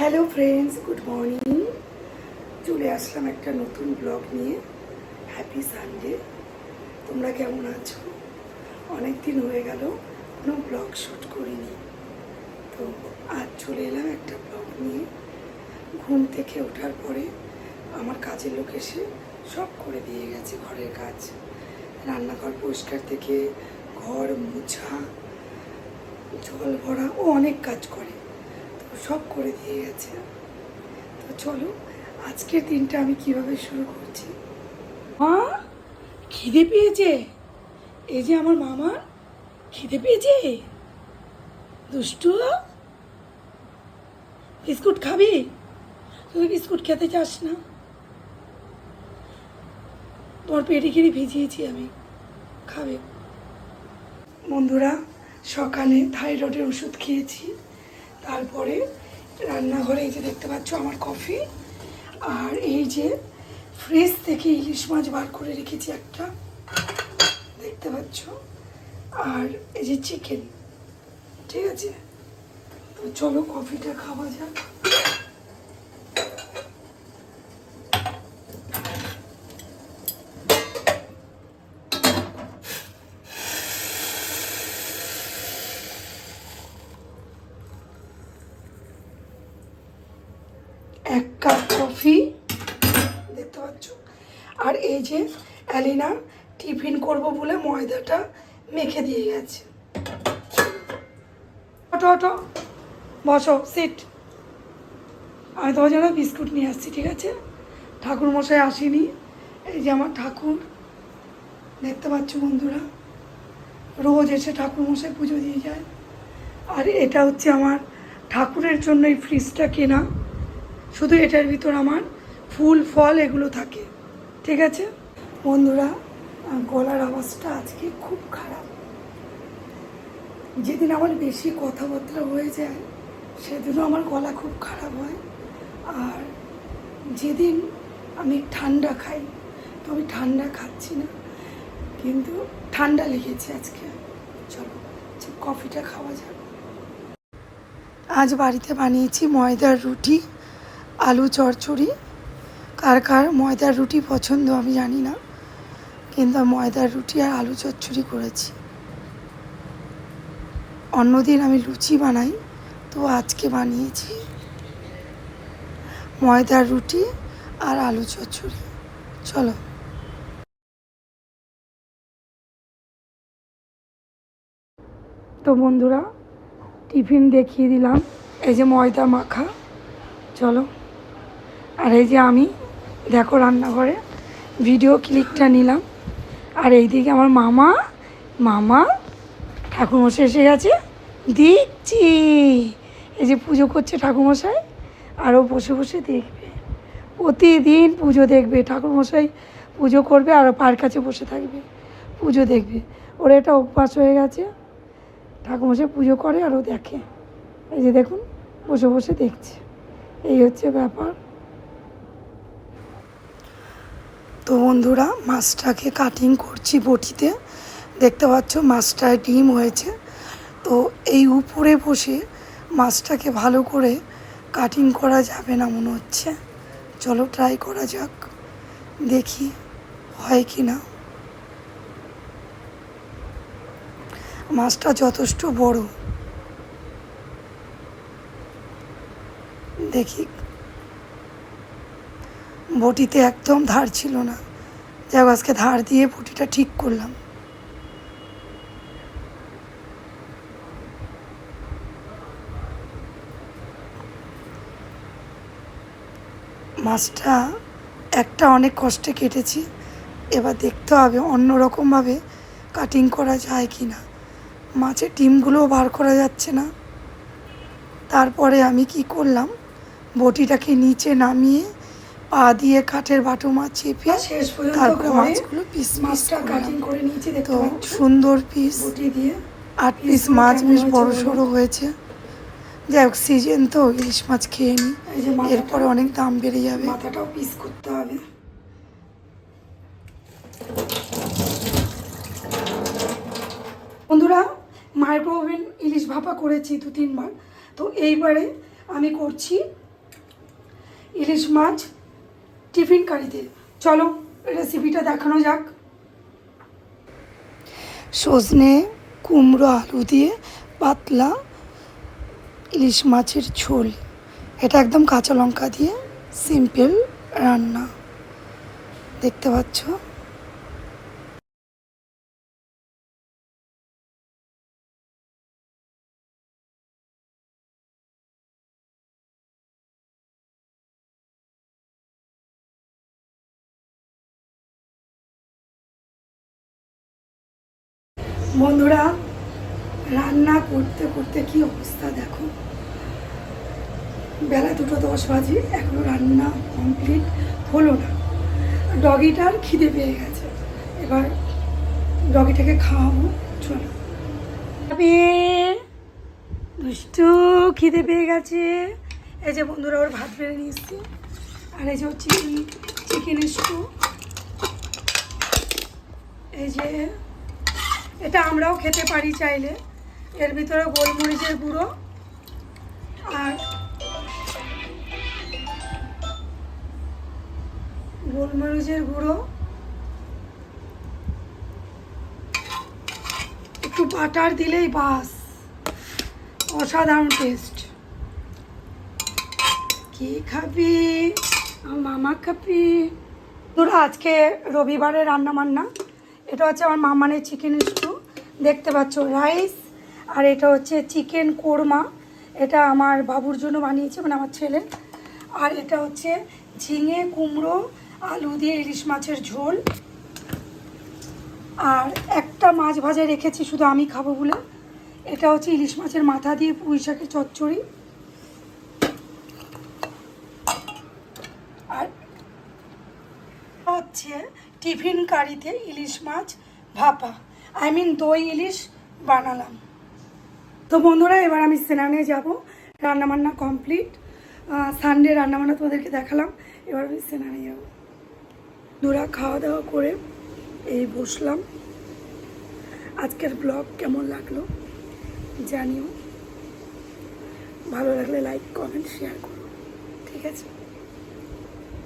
Hello friends good morning চলে আসলাম একটা নতুন ব্লগ নিয়ে। হ্যাপি সানডে তোমরা কেমন আছো? অনেক দিন হয়ে গেল, কোনো ব্লগ শ্যুট করিনি। তো আজ চলে এলাম একটা ব্লগ নিয়ে। ঘুম থেকে ওঠার পরে আমার কাজের লোক এসে সব করে দিয়ে গেছে ঘরের কাজ। রান্নাঘর পরিষ্কার থেকে ঘর মোছা, জল ভরা, ও অনেক কাজ করে। সব করে দিয়ে গেছে। তো চলো, আজকের দিনটা আমি কীভাবে শুরু করছি? মা, খিদে পেয়েছে? এই যে আমার মামার, খিদে পেয়েছে? দুষ্টু, বিস্কুট খাবি? তুই বিস্কুট খেতে চাস না? তোমার পেটিকিরি ভিজিয়েছি আমি, খাবে। বন্ধুরা, সকালে থাইরয়েডের ওষুধ খেয়েছি। তারপরে রান্নাঘরে এই যে দেখতে পাচ্ছ আমার কফি, আর এই যে ফ্রিজ থেকে ইলিশ মাছ বার করে রেখেছি একটা, দেখতে পাচ্ছ। আর এই যে চিকেন ঠিক আছে? তো চলো কফিটা খাওয়া যাক এক কাপ কফি দেখতে পাচ্ছ আর এই যে অ্যালিনা টিফিন করব বলে ময়দাটা মেখে দিয়ে গেছে। অটো অটো বসো সিট আমি তোমার জন্য বিস্কুট নিয়ে আসছি, ঠিক আছে? ঠাকুর মশাই আসেনি। এই যে আমার ঠাকুর, দেখতে পাচ্ছ বন্ধুরা? রোজ এসে ঠাকুর মশাই পুজো দিয়ে যায়। আর এটা হচ্ছে আমার ঠাকুরের জন্য এই ফ্রিজটা কেনা। শুধু এটার ভিতর আমার ফুল, ফল এগুলো থাকে। ঠিক আছে? বন্ধুরা গলার আওয়াজটা আজকে খুব খারাপ। যেদিন আমার বেশি কথাবার্তা হয়ে যায়, সেদিনও আমার গলা খুব খারাপ হয়। আর যেদিন আমি ঠান্ডা খাই, তো আমি ঠান্ডা খাচ্ছি না। কিন্তু ঠান্ডা লেগেছে আজকে। চলো কফিটা খাওয়া যাক। আজ বাড়িতে বানিয়েছি ময়দার রুটি, আলু চচ্চড়ি কার কার ময়দার রুটি পছন্দ আমি জানি না, কিন্তু ময়দার রুটি আর আলু চচ্চড়ি করেছি। অন্যদিন আমি লুচি বানাই, তো আজকে বানিয়েছি ময়দার রুটি আর আলু চচ্চড়ি। চলো। তো বন্ধুরা, টিফিন দেখিয়ে দিলাম, এই যে ময়দা মাখা। চলো। আর এই যে আমি দেখো রান্নাঘরে ভিডিও ক্লিকটা নিলাম। আর এইদিকে আমার মামা মামা, ঠাকুরমশাই এসে গেছে। দিচ্ছি এই যে পুজো করছে ঠাকুরমশাই আরও বসে বসে দেখবে। প্রতিদিন পুজো দেখবে, ঠাকুরমশাই পুজো করবে আর পার কাছে বসে থাকবে। পুজো দেখবে। ওর এটা অভ্যাস হয়ে গেছে। ঠাকুরমশাই পুজো করে আরও দেখে। এই যে দেখুন, বসে বসে দেখছে। এই হচ্ছে ব্যাপার। তো বন্ধুরা, মাছটাকে কাটিং করছি বটিতে। দেখতে পাচ্ছ, মাছটায় ডিম হয়েছে। তো এই উপরে বসে মাছটাকে ভালো করে কাটিং করা যাবে না মনে হচ্ছে। চলো ট্রাই করা যাক, দেখি হয় কি না মাছটা যথেষ্ট বড়। দেখি বটিতে একদম ধার ছিল না। যাই আজকে ধার দিয়ে বটিটা ঠিক করলাম। মাছটা একটা অনেক কষ্টে কেটেছি। এবার দেখতে হবে অন্য রকমভাবে কাটিং করা যায় কি না মাছের ডিমগুলোও বার করা যাচ্ছে না। তারপরে আমি কি করলাম? বটিটাকে নিচে নামিয়ে পা দিয়ে কাঠের বাটো মাছ চেপে তারপরে মাছগুলো পিস মাছটা কাটিং করে নিয়েছি তো সুন্দর পিস দিয়ে আট পিস মাছ বেশ বড় সড়ো হয়েছে। যাই হোক সিজন তো ইলিশ মাছ খেয়ে নিই এই যে মাথাটা- এরপরে অনেক দাম বেড়ে যাবে। মাথাটাও পিস করতে হবে। বন্ধুরা মাইক্রোওভেন ইলিশ ভাপা করেছি দু তিনবার তো এইবারে আমি করছি ইলিশ মাছ টিফিন কারিতে চলো রেসিপিটা দেখানো যাক। সজনে কুমড়ো আলু দিয়ে পাতলা ইলিশ মাছের ঝোল। এটা একদম কাঁচা লঙ্কা দিয়ে সিম্পল রান্না। দেখতে পাচ্ছ? বন্ধুরা, রান্না করতে করতে কি অবস্থা দেখো। বেলা দুটো দশ বাজে, এখনও রান্না কমপ্লিট হলো না। ডগিটার খিদে পেয়ে গেছে। এবার ডগিটাকে খাওয়াবো, চলো। দুষ্টু, খিদে পেয়ে গেছে। এই যে বন্ধুরা, ওর ভাত বেড়ে নিয়ে এসছি আর এই যে হচ্ছে চিকেন স্টু এই যে এটা আমরাও খেতে পারি চাইলে। এর ভিতরে গোলমরিচের গুঁড়ো আর গোলমরিচের গুঁড়ো। একটু বাটার দিলেই বাস। অসাধারণ টেস্ট কি খাবি? মামা খাবি? তোরা আজকে রবিবারে রান্না বান্না এটা হচ্ছে আমার মামানের চিকেন স্টু। দেখতে পাচ্ছ রাইস আর এটা হচ্ছে চিকেন কোরমা। এটা আমার বাবুর জন্য বানিয়েছে মানে আমার ছেলে আর এটা হচ্ছে ঝিঙে, কুমড়ো, আলু দিয়ে ইলিশ মাছের ঝোল। আর একটা মাছ ভাজা রেখেছি, শুধু আমি খাব বলে। এটা হচ্ছে ইলিশ মাছের মাথা দিয়ে পুঁই শাকের চচ্চড়ি। আর হচ্ছে টিফিন কারিতে ইলিশ মাছ ভাপা। আই মিন দই, ইলিশ বানালাম। তো বন্ধুরা, এবার আমি স্নানে যাব। রান্নাবান্না কমপ্লিট সানডে রান্নাবান্না তোমাদেরকে দেখালাম। এবার আমি স্নানে যাব। দুরা খাওয়া দাওয়া করে এই বসলাম। আজকের ব্লগ কেমন লাগল জানিও। ভালো লাগলে লাইক কমেন্ট শেয়ার করো। ঠিক আছে?